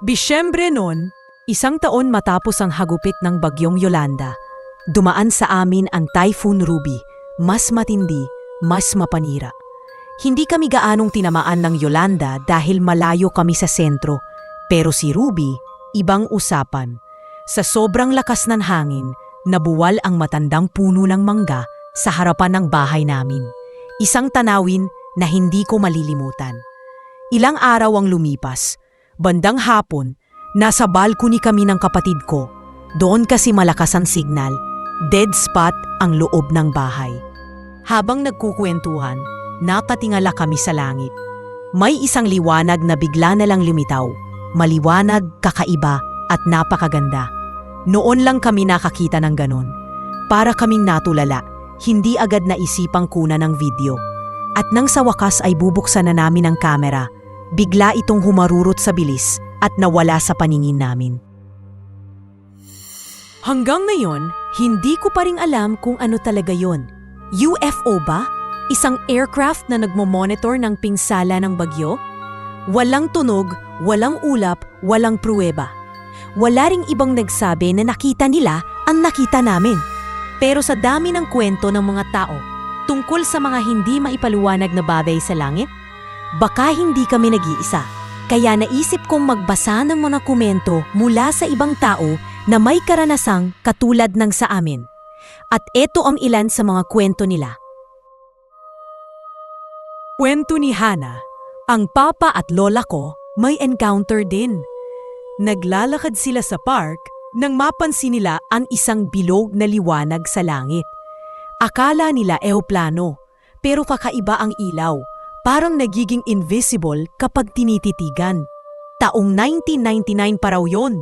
Bisyembre noon, isang taon matapos ang hagupit ng bagyong Yolanda, dumaan sa amin ang Typhoon Ruby, mas matindi, mas mapanira. Hindi kami gaanong tinamaan ng Yolanda dahil malayo kami sa sentro, pero si Ruby, ibang usapan. Sa sobrang lakas ng hangin, nabuwal ang matandang puno ng mangga sa harapan ng bahay namin. Isang tanawin na hindi ko malilimutan. Ilang araw ang lumipas. Bandang hapon, nasa balcony kami ng kapatid ko. Doon kasi malakas ang signal. Dead spot ang loob ng bahay. Habang nagkukwentuhan, nakatingala kami sa langit. May isang liwanag na bigla na lang lumitaw. Maliwanag, kakaiba, at napakaganda. Noon lang kami nakakita ng ganon. Para kaming natulala, hindi agad naisipang kuna ng video. At nang sa wakas ay bubuksan na namin ang kamera, bigla itong humarurot sa bilis at nawala sa paningin namin. Hanggang ngayon, hindi ko pa rin alam kung ano talaga yon. UFO ba? Isang aircraft na nagmo-monitor ng pinsala ng bagyo? Walang tunog, walang ulap, walang pruweba. Wala ring ibang nagsabi na nakita nila ang nakita namin. Pero sa dami ng kwento ng mga tao tungkol sa mga hindi maipaluwanag na bagay sa langit, baka hindi kami nag-iisa. Kaya naisip kong magbasa ng mga komento mula sa ibang tao na may karanasang katulad ng sa amin. At ito ang ilan sa mga kwento nila. Kwento ni Hana, ang papa at lola ko may encounter din. Naglalakad sila sa park nang mapansin nila ang isang bilog na liwanag sa langit. Akala nila eoplano, pero kakaiba ang ilaw. Parang nagiging invisible kapag tinititigan. Taong 1999 pa raw yon.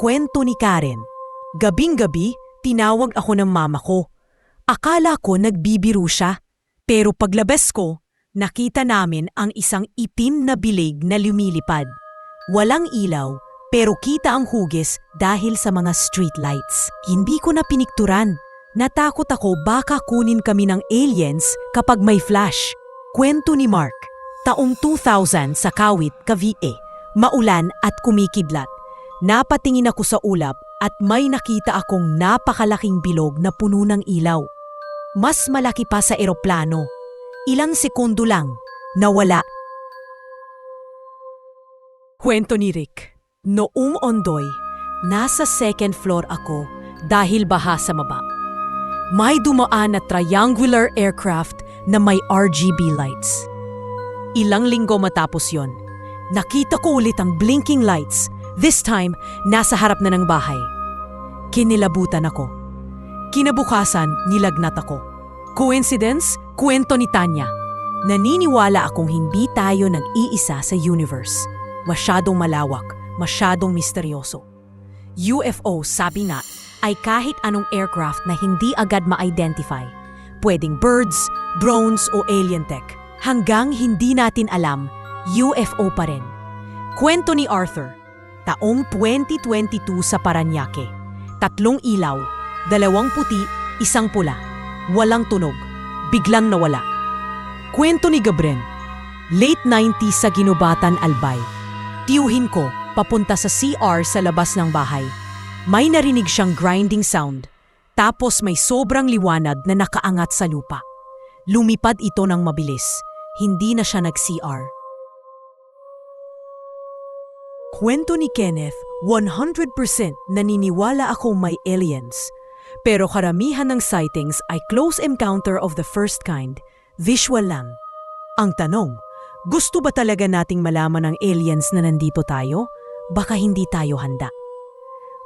Kwento ni Karen. Gabing-gabi, tinawag ako ng mama ko. Akala ko nagbibiro siya. Pero paglabas ko, nakita namin ang isang itim na bilig na lumilipad. Walang ilaw, pero kita ang hugis dahil sa mga street lights. Hindi ko na pinikturan. Natakot ako baka kunin kami ng aliens kapag may flash. Kwento ni Mark, taong 2000 sa Kawit, Cavite, maulan at kumikidlat. Napatingin ako sa ulap at may nakita akong napakalaking bilog na puno ng ilaw. Mas malaki pa sa eroplano. Ilang sekundo lang, nawala. Kwento ni Rick, noong ondoy, nasa second floor ako dahil baha sa maba. May dumaan na triangular aircraft na may RGB lights. Ilang linggo matapos yon, nakita ko ulit ang blinking lights, this time nasa harap na ng bahay. Kinilabutan ako. Kinabukasan, nilagnat ako. Coincidence? Kwento ni Tanya. Naniniwala akong hindi tayo nag-iisa sa universe. Masyadong malawak, masyadong misteryoso. UFO, sabi nga, ay kahit anong aircraft na hindi agad ma-identify. Pwedeng birds, drones o alien tech. Hanggang hindi natin alam, UFO pa rin. Kwento ni Arthur, taong 2022 sa Paranaque. Tatlong ilaw, dalawang puti, isang pula. Walang tunog, biglang nawala. Kwento ni Gabren, late 90s sa Ginubatan, Albay. Tiyuhin ko, papunta sa CR sa labas ng bahay. May narinig siyang grinding sound, tapos may sobrang liwanag na nakaangat sa lupa. Lumipad ito ng mabilis, hindi na siya nag-CR. Kwento ni Kenneth, 100% naniniwala akong may aliens. Pero karamihan ng sightings ay close encounter of the first kind, visual lang. Ang tanong, gusto ba talaga nating malaman ng aliens na nandito tayo? Baka hindi tayo handa.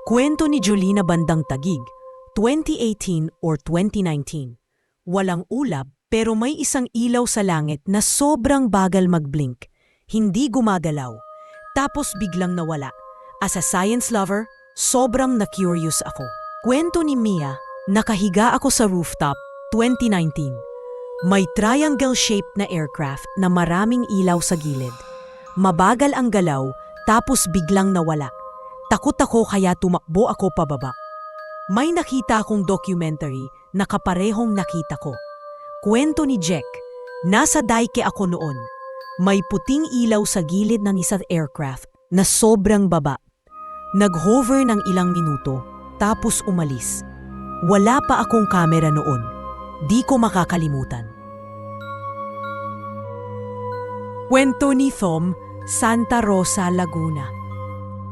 Kwento ni Jolina Bandang Tagig, 2018 or 2019. Walang ulap pero may isang ilaw sa langit na sobrang bagal mag-blink. Hindi gumagalaw. Tapos biglang nawala. As a science lover, sobrang na-curious ako. Kwento ni Mia, nakahiga ako sa rooftop, 2019. May triangle-shaped na aircraft na maraming ilaw sa gilid. Mabagal ang galaw, tapos biglang nawala. Takot ako kaya tumakbo ako pababa. May nakita akong documentary na kaparehong nakita ko. Kwento ni Jack, nasa Daike ako noon. May puting ilaw sa gilid ng isang aircraft, na sobrang baba. Nag-hover ng ilang minuto, tapos umalis. Wala pa akong kamera noon. Di ko makakalimutan. Kwento ni Thom, Santa Rosa, Laguna.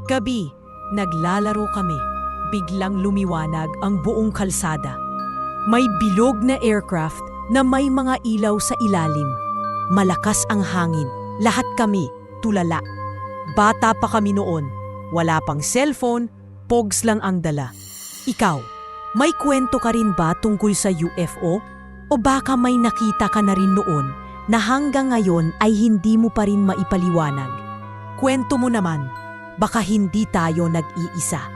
Gabi, naglalaro kami. Biglang lumiwanag ang buong kalsada. May bilog na aircraft na may mga ilaw sa ilalim. Malakas ang hangin. Lahat kami, tulala. Bata pa kami noon. Wala pang cellphone, pogs lang ang dala. Ikaw, may kwento ka rin ba tungkol sa UFO? O baka may nakita ka na rin noon na hanggang ngayon ay hindi mo pa rin maipaliwanag? Kwento mo naman, baka hindi tayo nag-iisa.